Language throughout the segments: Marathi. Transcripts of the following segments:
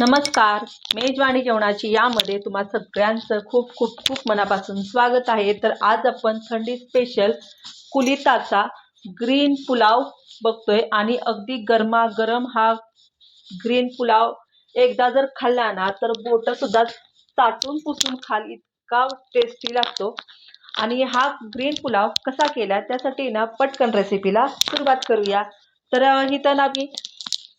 नमस्कार. मेजवानी जेवणाची यामध्ये तुम्हा सगळ्यांचं खूप खूप खूप मनापासून स्वागत आहे. तर आज आपण थंडी स्पेशल कुलिताचा ग्रीन पुलाव बघतोय आणि अगदी गरमागरम हा ग्रीन पुलाव एकदा जर खाल्ला ना तर बोट सुद्धा चाटून पुसून खाल. इतका टेस्टी लागतो. आणि हा ग्रीन पुलाव कसा केला त्यासाठी ना पटकन रेसिपीला सुरुवात करूया. तर अं, इथं ना मी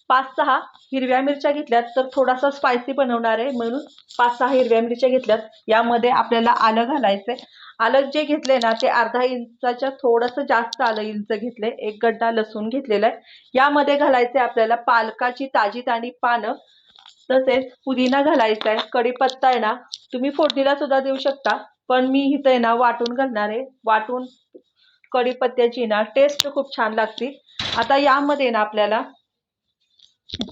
पाच सहा हिरव्या मिरच्या घेतल्यात तर थोडासा स्पायसी बनवणार आहे. म्हणून पाच सहा हिरव्या मिरच्या घेतल्यात. यामध्ये आपल्याला आलं घालायचंय. आलं जे घेतलंय ना ते अर्धा इंचाच्या थोडंसं जास्त आलं इंच घेतलंय. एक गड्डा लसूण घेतलेला आहे यामध्ये घालायचंय आपल्याला पालकाची ताजी ताणी पानं. तसेच पुदिना घालायचा आहे कढीपत्ता आहे ना तुम्ही फोडणीला सुद्धा देऊ शकता. पण मी इथं आहे ना वाटून घालणार आहे. वाटून कढीपत्त्याची ना टेस्ट खूप छान लागते. आता यामध्ये ना आपल्याला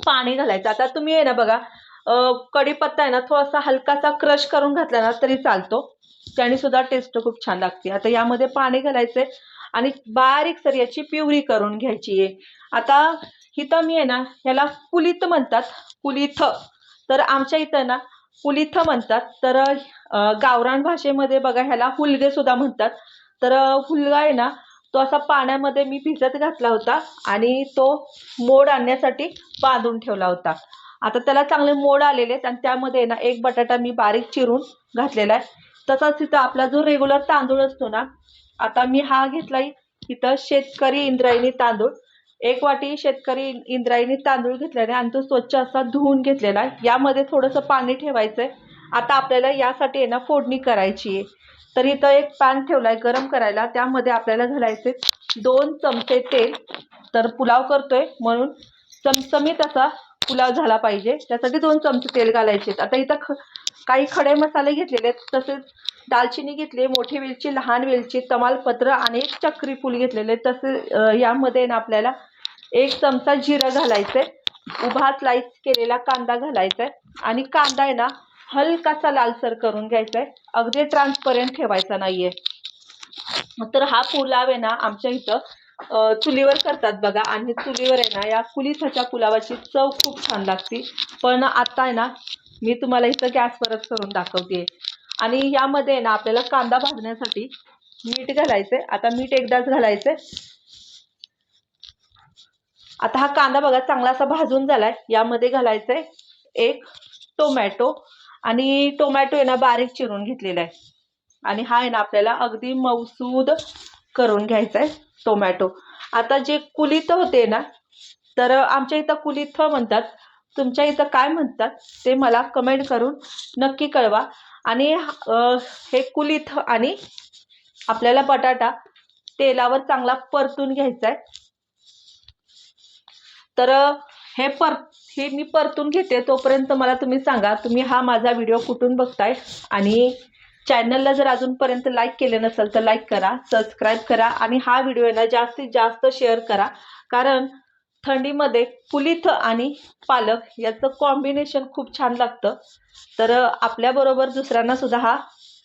पाणी घालायचं. आता तुम्ही आहे ना बघा कढीपत्ता आहे ना थोडासा हलकासा क्रश करून घातला ना तरी चालतो. त्याने सुद्धा टेस्ट खूप छान लागते. आता यामध्ये पाणी घालायचंय आणि बारीक सर याची प्युरी करून घ्यायची आहे. आता इथं मी आहे ना ह्याला कुलित म्हणतात कुलिथ तर आमच्या इथं ना कुलिथ म्हणतात. तर गावरान भाषेमध्ये बघा ह्याला हुलगे सुद्धा म्हणतात. तर हुलगा आहे ना तो असा पाण्यामध्ये मी भिजत घातला होता आणि तो मोड आणण्यासाठी बांधून ठेवला होता. आता त्याला चांगले मोड आलेले आहेत आणि त्यामध्ये ना एक बटाटा मी बारीक चिरून घातलेला आहे. तसाच तिथं आपला जो रेग्युलर तांदूळ असतो ना आता मी हा घेतला इथं शेतकरी इंद्रायणी तांदूळ. एक वाटी शेतकरी इंद्रायणी तांदूळ घेतलेला आहे आणि तो स्वच्छ असा धुवून घेतलेला आहे. यामध्ये थोडंसं पाणी ठेवायचं आहे आता आपल्याला यासाठी आहे ना फोडणी करायची आहे. तर इथं एक पॅन ठेवलाय गरम करायला. त्यामध्ये आपल्याला घालायचे दोन चमचे तेल. तर पुलाव करतोय म्हणून चमचमीत असा पुलाव झाला पाहिजे. त्यासाठी दोन चमचे तेल घालायचे. आता इथं ख काही खडे मसाले घेतलेले आहेत. तसेच दालचिनी घेतली मोठी वेलची लहान वेलची तमालपत्र आणि एक चक्री फूल घेतलेले तसे यामध्ये ना आपल्याला एक चमचा जिरं आहे उभा स्लाईस केलेला कांदा घालायचा आहे आणि कांदा आहे ना हलकासा लालसर करून घ्यायचा आहे अगदी ट्रान्सपरंट ठेवायचा नाहीये. तर हा पुलाव आहे ना आमच्या इथं चुलीवर करतात बघा. आणि चुलीवर आहे ना या कुलिथाच्या पुलावाची चव खूप छान लागते. पण आता आहे ना मी तुम्हाला इथं गॅसवरच करून दाखवते आणि यामध्ये आहे ना आपल्याला कांदा भाजण्यासाठी मीठ घालायचंय. आता मीठ एकदाच घालायचंय. आता हा कांदा बघा चांगला असा भाजून झालाय. यामध्ये घालायचंय एक टोमॅटो आणि टोमॅटो आहे ना बारीक चिरून घेतलेला आहे. आणि हा आहे ना आपल्याला अगदी मऊसूद करून घ्यायचा आहे टोमॅटो. आता जे कुलित होते ना तर आमच्या इथं कुलिथ म्हणतात. तुमच्या इथं काय म्हणतात ते मला कमेंट करून नक्की कळवा. आणि हे कुलिथ आणि आपल्याला बटाटा तेलावर चांगला परतून घ्यायचा आहे. तर हे पर हे मी परतून घेते. तोपर्यंत मला तुम्ही सांगा तुम्ही हा माझा व्हिडिओ कुठून बघताय? आणि चॅनलला जर अजूनपर्यंत लाईक केले नसेल तर लाईक करा सबस्क्राईब करा आणि हा व्हिडिओ ना जास्तीत जास्त शेअर करा. कारण थंडीमध्ये पुलिथ आणि पालक याचं कॉम्बिनेशन खूप छान लागतं. तर आपल्याबरोबर दुसऱ्यांना सुद्धा हा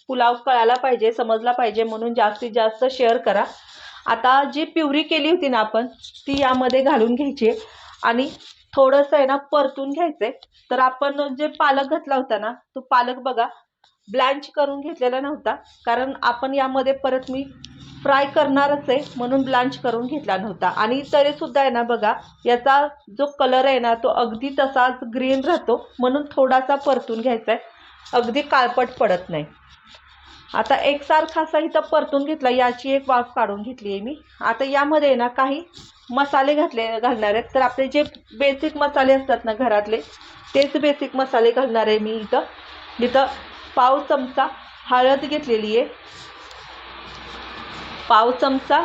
पुलाव कळायला पाहिजे समजला पाहिजे म्हणून जास्तीत जास्त शेअर करा. आता जी प्युरी केली होती ना आपण ती यामध्ये घालून घ्यायची आणि थोडंसं आहे ना परतून घ्यायचंय. तर आपण जे पालक घातला होता ना तो पालक बघा ब्लँच करून घेतलेला नव्हता. कारण आपण यामध्ये परत मी फ्राय करणारच आहे म्हणून ब्लांच करून घेतला नव्हता. आणि तरी सुद्धा आहे ना बघा याचा जो कलर आहे ना तो अगदी तसाच ग्रीन राहतो. म्हणून थोडासा परतून घ्यायचा आहे अगदी काळपट पडत नाही. आता एकसारखा असा इथं परतून घेतला याची एक वाफ काढून घेतली आहे मी. आता यामध्ये आहे ना काही मसाले घातले घालणार आहेत. तर आपले जे बेसिक मसाले असतात ना घरातले तेच बेसिक मसाले घालणार आहे मी इथं. इथं पाव चमचा हळद घेतलेली आहे. पाव चमचा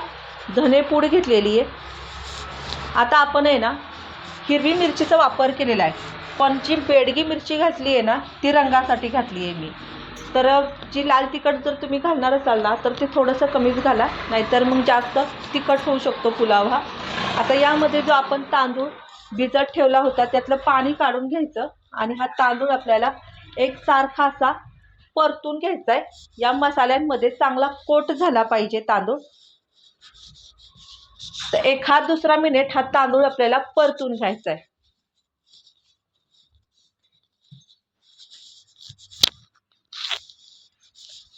धनेपूड घेतलेली आहे. आता आपण आहे ना हिरवी मिरचीचा वापर केलेला आहे. पण जी बेडगी मिरची घातली आहे ना ती रंगासाठी घातली आहे मी. तर जी लाल तिखट जर तुम्ही घालणार असाल ना तर ते थोडंसं कमीच घाला. नाहीतर मग जास्त तिखट होऊ शकतो पुलाव हा. आता यामध्ये जो आपण तांदूळ भिजत ठेवला होता त्यातलं पाणी काढून घ्यायचं आणि हा तांदूळ आपल्याला एक सारखा असा परतून घ्यायचा आहे या मसाल्यांमध्ये चांगला कोट झाला पाहिजे तांदूळ. तर एखाद दुसरा मिनिट हा तांदूळ आपल्याला परतून घ्यायचा आहे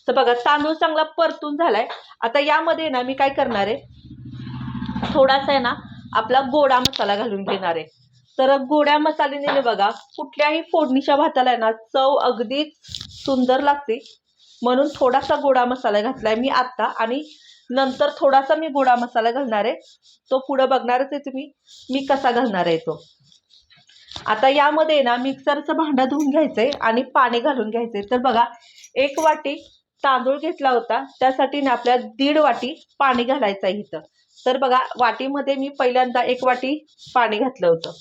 तर बघा तांदूळ चांगला परतून झालाय. आता यामध्ये ना मी काय करणार? आहे थोडासा आहे ना आपला गोडा मसाला घालून घेणार आहे. तर गोड्या मसाल्याने बघा कुठल्याही फोडणीच्या भाताला आहे ना चव अगदीच सुंदर लागते. म्हणून थोडासा गोडा मसाला घातलाय मी आत्ता आणि नंतर थोडासा मी गोडा मसाला घालणार आहे. तो पुढं बघणारच आहे तुम्ही मी कसा घालणार आहे तो. आता यामध्ये ना मिक्सरचं भांडं धुवून घ्यायचंय आणि पाणी घालून घ्यायचंय. तर बघा एक वाटी तांदूळ घेतला होता त्यासाठी ना आपल्याला दीड वाटी पाणी घालायचं आहे इथं. तर बघा वाटीमध्ये मी पहिल्यांदा एक वाटी पाणी घातलं होतं.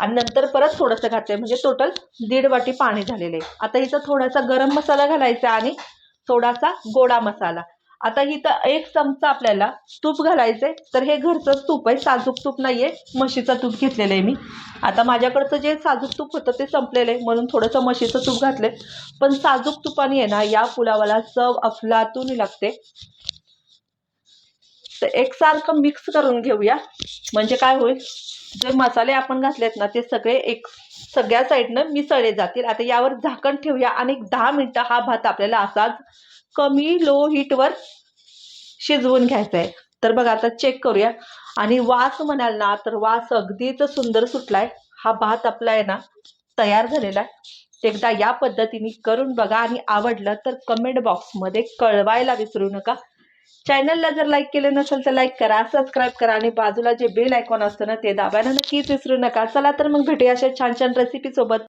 आणि नंतर परत थोडंसं घातलंय. म्हणजे टोटल दीड वाटी पाणी झालेलं आहे. आता इथं थोडासा गरम मसाला घालायचा आणि थोडासा गोडा मसाला. आता इथं एक चमचा आपल्याला तूप घालायचंय. तर हे घरचंच तूप आहे. साजूक तूप नाहीये. म्हशीचं तूप घेतलेलं आहे मी. आता माझ्याकडचं जे साजूक तूप होतं ते संपलेलं आहे. म्हणून थोडंसं म्हशीचं तूप घातलंय. पण साजूक तुपाने आहे ना या पुलावाला चव अफलातून लागते. तर एकसारखं मिक्स करून घेऊया. म्हणजे काय होईल? जे मसाले आपण घातलेत ना ते सगळे एक सगळ्या साईडनं मिसळले जातील. आता यावर झाकण ठेवूया आणि एक दहा मिनटं हा भात आपल्याला असाच कमी लो हीटवर शिजवून घ्यायचा आहे. तर बघा आता चेक करूया. आणि वास म्हणाल ना तर वास अगदीच सुंदर सुटलाय. हा भात आपला आहे ना तयार झालेला आहे. एकदा या पद्धतीने करून बघा आणि आवडलं तर कमेंट बॉक्समध्ये कळवायला विसरू नका. चॅनलला जर लाईक केले नसेल तर लाईक करा सबस्क्राईब करा आणि बाजूला जे बेल आयकॉन असतं ना ते दाबायला नक्कीच विसरू नका. चला तर मग भेटूया अशा छान छान रेसिपी सोबत.